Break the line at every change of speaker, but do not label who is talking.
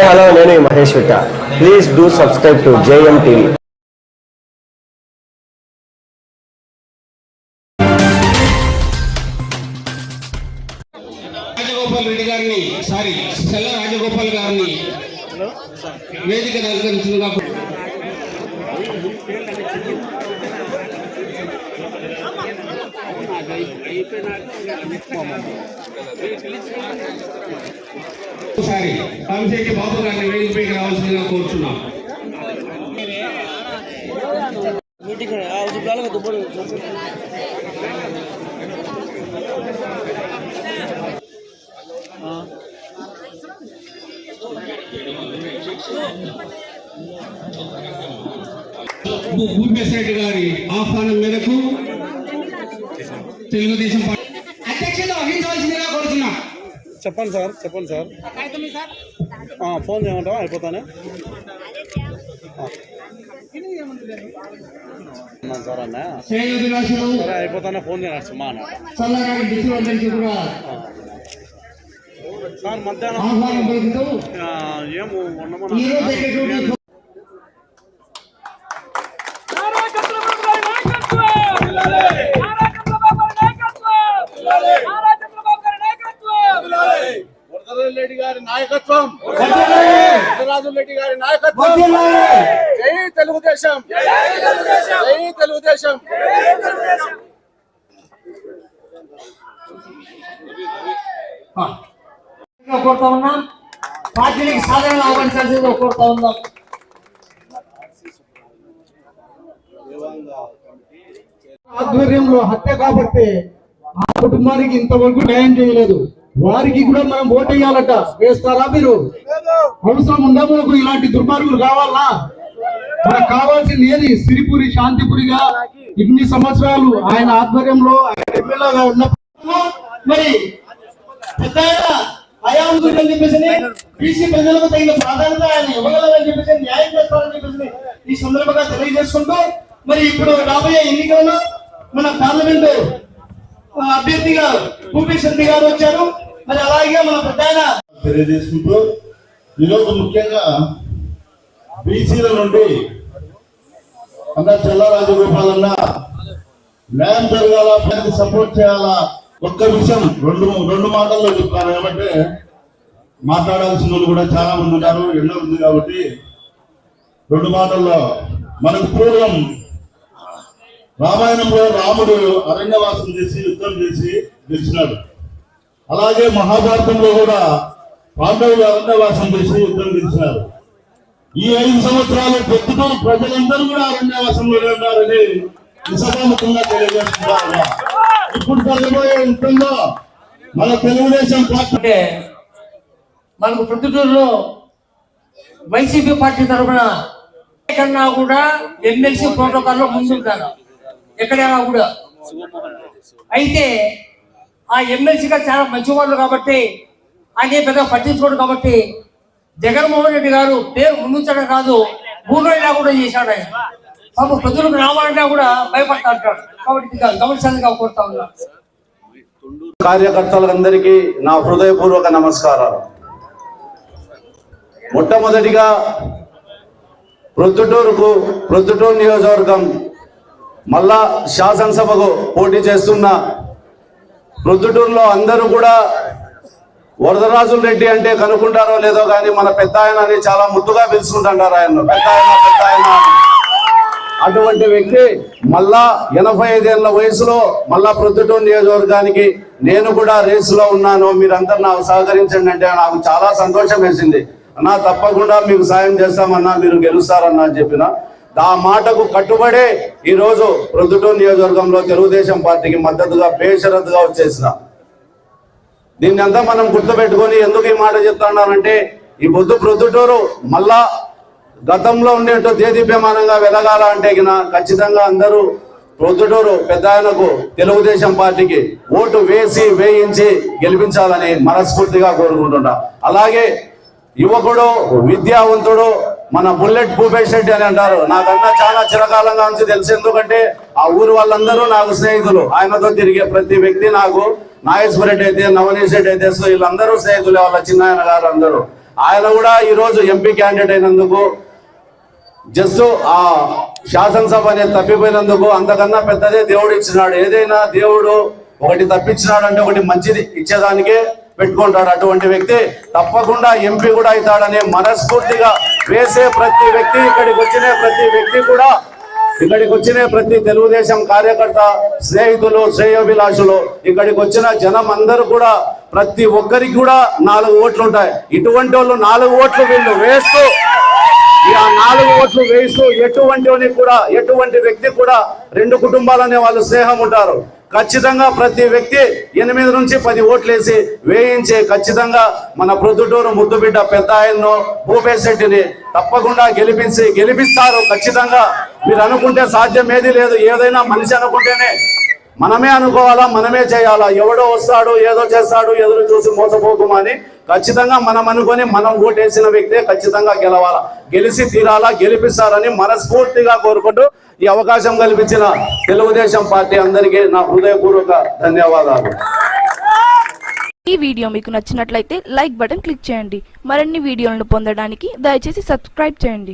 Hello నేను Mahesh Vitta. Please do subscribe to JM TV
Rajagopal Reddy గారిని sorry సెల్ల Rajagopal గారిని వేదిక ఒకసారి కామిశెట్టి బాబు గారిని వేదికపైకి రావాల్సిందిగా కోరుచున్నాం. భూపేశ్వరెడ్డి గారి ఆహ్వానం మేరకు తెలుగుదేశం పార్టీ. అధ్యక్షత వహించవలసిందిగా కోరుతున్నాం.
చెప్పండి సార్ చెప్పండి సార్. ఆ, ఫోన్ చేయమంటావా? అయిపోతానే? సార్ అన్న. సరే అయిపోతానే ఫోన్ చేయను మా అన్న.
చల్లగారి డిస్ట్రిబ్యూటర్కి కూడా
ఆ. సార్ మధ్యాహ్నం ఏమో ఉండమన్నా
ఈ రోజు జరిగేటువంటి
నారా చంద్రబాబు గారి నాయకత్వం నారా చంద్రబాబు గారి నాయకత్వం నారా చంద్రబాబు గారి నాయకత్వం
రెడ్డి గారి నాయకత్వం రాజు రెడ్డి గారి నాయకత్వం. జై తెలుగుదేశం. జై తెలుగుదేశం.
కోరుతా ఉన్నాం. పార్టీలకు సాధారణ ఆహ్వానించాల్సిందిగా కోరుతా ఉన్నాం.
ఆధ్వర్యంలో హత్య కాబట్టి ఆ కుటుంబానికి ఇంతవరకు న్యాయం చేయలేదు. వారికి కూడా మనం ఓటేయాలట వేస్తారా మీరు? అవసరం ఉందా మనకు? ఇలాంటి దుర్మార్గులు కావాలా? మనకు కావాల్సింది ఏది? సిరిపురి శాంతిపురిగా ఇన్ని సంవత్సరాలు ఆయన ఆధ్వర్యంలో ఆయన ఎమ్మెల్యేగా ఉన్నప్పుడు మరి పెద్ద ఆయన హయాం గురించి చెప్పేసి బీసీ ప్రజలకు తగిన ప్రాధాన్యత ఆయన ఇవ్వగలరని చెప్పేసి న్యాయం చేస్తారని చెప్పేసి ఈ సందర్భంగా తెలియజేసుకుంటూ మరి ఇప్పుడు రాబోయే ఎన్నికల్లో మన పార్లమెంటు అభ్యర్థిగా భూపేశ్ రెడ్డి గారు వచ్చారు. మరి అలాగే మన ప్రధాన
తెలియజేసుకుంటూ ఈరోజు ముఖ్యంగా బీసీల నుండి అన్న చెల్ల అన్న న్యాయం జరగాల ప్రజలకు సపోర్ట్ చేయాలా? ఒక్క విషయం రెండు రెండు మాటల్లో చెప్తాను. ఏమంటే మాట్లాడాల్సిన వాళ్ళు కూడా చాలా మంది ఉన్నారు ఎన్నో ఉంది కాబట్టి రెండు మాటల్లో మనకు పూర్వం రామాయణంలో రాముడు అరణ్యవాసం చేసి యుద్ధం చేసి గెలిచినాడు. అలాగే మహాభారతంలో కూడా పాండవులు అరణ్యవాసం చేసి యుద్ధం గెలిచినారు ఈ ఐదు సంవత్సరాలు ప్రస్తుతం ప్రజలందరూ కూడా అరణ్యవాసంలోనే ఉన్నారని నిసభాముఖంగా తెలియజేస్తున్నారు. ఇప్పుడు జరగబోయే యుద్ధంలో మన తెలుగుదేశం పార్టీ
అంటే మనకు ప్రొద్దుటూరులో వైసీపీ పార్టీ తరఫున కన్నా కూడా ఎమ్మెల్సీ ప్రోటోకాల్లో ముందుంటారు. ఎక్కడైనా కూడా. అయితే ఆ ఎమ్మెల్సీగా చాలా మంచివాళ్ళు కాబట్టి ఆయన పెద్ద పట్టించుకోడు కాబట్టి జగన్మోహన్ రెడ్డి గారు పేరు ముందుంచడం కాదు భూమిలో కూడా చేశాడు ఆయన. పాప ప్రజలకు రావాలన్నా కూడా భయపడతా అంటాడు కాబట్టి ఇది గమనించాలిగా కోరుతా ఉన్నా.
కార్యకర్తలందరికీ నా హృదయపూర్వక నమస్కారాలు. మొట్టమొదటిగా ప్రొద్దుటూరుకు ప్రొద్దుటూరు నియోజకవర్గం మళ్ళా శాసనసభకు పోటీ చేస్తున్న ప్రొద్దుటూరులో అందరూ కూడా వరదరాజుల రెడ్డి అంటే కనుక్కుంటారో లేదో కానీ మన పెద్ద ఆయన అని చాలా ముద్దుగా పిలుచుకుంటుంటారు ఆయన పెద్ద ఆయన పెద్ద ఆయన అటువంటి వ్యక్తి మళ్ళా ఎనభై ఐదేళ్ళ వయసులో మళ్ళా ప్రొద్దుటూరు నియోజకవర్గానికి నేను కూడా రేసులో ఉన్నాను. మీరందరూ నాకు సహకరించండి అంటే నాకు చాలా సంతోషం వేసింది. అన్నా తప్పకుండా మీకు సాయం చేస్తామన్నా మీరు గెలుస్తారన్నా అని చెప్పిన. ఆ మాటకు కట్టుబడే ఈరోజు ప్రొద్దుటూరు నియోజకవర్గంలో తెలుగుదేశం పార్టీకి మద్దతుగా బేషరతుగా వచ్చేసిన. దీన్ని అంతా మనం గుర్తుపెట్టుకొని ఎందుకు ఈ మాట చెప్తున్నానంటే ఈ పొద్దు ప్రొద్దుటూరు మళ్ళా గతంలో ఉండేట్టు దేదీప్యమానంగా వెలగాల అంటే గిన ఖచ్చితంగా అందరూ ప్రొద్దుటూరు పెద్ద ఆయనకు తెలుగుదేశం పార్టీకి ఓటు వేసి వేయించి గెలిపించాలని మనస్ఫూర్తిగా కోరుకుంటున్నా. అలాగే యువకుడు విద్యావంతుడు మన బుల్లెట్ భూపేష్ రెడ్డి అని అంటారు. నాకన్నా చాలా చిరకాలంగా నుంచి తెలుసు. ఎందుకంటే ఆ ఊరు వాళ్ళందరూ నాకు స్నేహితులు. ఆయనతో తిరిగే ప్రతి వ్యక్తి నాకు నాగేశ్వర రెడ్డి అయితే నవనీష్ రెడ్డి అయితే సో వీళ్ళందరూ స్నేహితులే వాళ్ళ చిన్న గారు అందరూ. ఆయన కూడా ఈరోజు ఎంపీ క్యాండిడేట్ అయినందుకు జస్ట్ ఆ శాసనసభ అనేది తప్పిపోయినందుకు అంతకన్నా పెద్దదే దేవుడు ఇచ్చినాడు. ఏదైనా దేవుడు ఒకటి తప్పించినాడు అంటే ఒకటి మంచిది ఇచ్చేదానికే పెట్టుకుంటాడు అటువంటి వ్యక్తి. తప్పకుండా ఎంపీ కూడా అవుతాడనే మనస్ఫూర్తిగా వేసే ప్రతి వ్యక్తి ఇక్కడికి వచ్చిన ప్రతి వ్యక్తి కూడా ఇక్కడికి వచ్చిన ప్రతి తెలుగుదేశం కార్యకర్త స్నేహితులు శ్రేయోభిలాషులు ఇక్కడికి వచ్చిన జనం అందరూ కూడా ప్రతి ఒక్కరికి కూడా నాలుగు ఓట్లు ఉంటాయి. ఇటువంటి వాళ్ళు నాలుగు ఓట్లు వీళ్ళు వేస్తూ ఆ నాలుగు ఓట్లు వేస్తూ ఎటువంటి కూడా ఎటువంటి వ్యక్తి కూడా రెండు కుటుంబాలనే వాళ్ళు స్నేహం ఉంటారు. ఖచ్చితంగా ప్రతి వ్యక్తి ఎనిమిది నుంచి పది ఓట్లు వేసి వేయించి ఖచ్చితంగా మన ప్రొద్దుటూరు ముద్దుబిడ్డ పెద్ద ఆయన్ను భూపేశ్ శెట్టిని తప్పకుండా గెలిపించి గెలిపిస్తారు ఖచ్చితంగా. మీరు అనుకుంటే సాధ్యం ఏది లేదు. ఏదైనా మనిషి అనుకుంటేనే మనమే అనుకోవాలా మనమే చేయాలా. ఎవడో వస్తాడు ఏదో చేస్తాడు ఎదురు చూసి మోసపోకుమని ఖచ్చితంగా మనం అనుకొని మనం ఓటేసిన వ్యక్తే ఖచ్చితంగా గెలవాలా. గెలిచి తీరాలా గెలిపిస్తారని మనస్ఫూర్తిగా కోరుకుంటూ ఈ అవకాశం కల్పించిన తెలుగుదేశం పార్టీ అందరికీ నా హృదయపూర్వక ధన్యవాదాలు.
ఈ వీడియో మీకు నచ్చినట్లయితే లైక్ బటన్ క్లిక్ చేయండి. మరిన్ని వీడియోలను పొందడానికి దయచేసి సబ్స్క్రైబ్ చేయండి.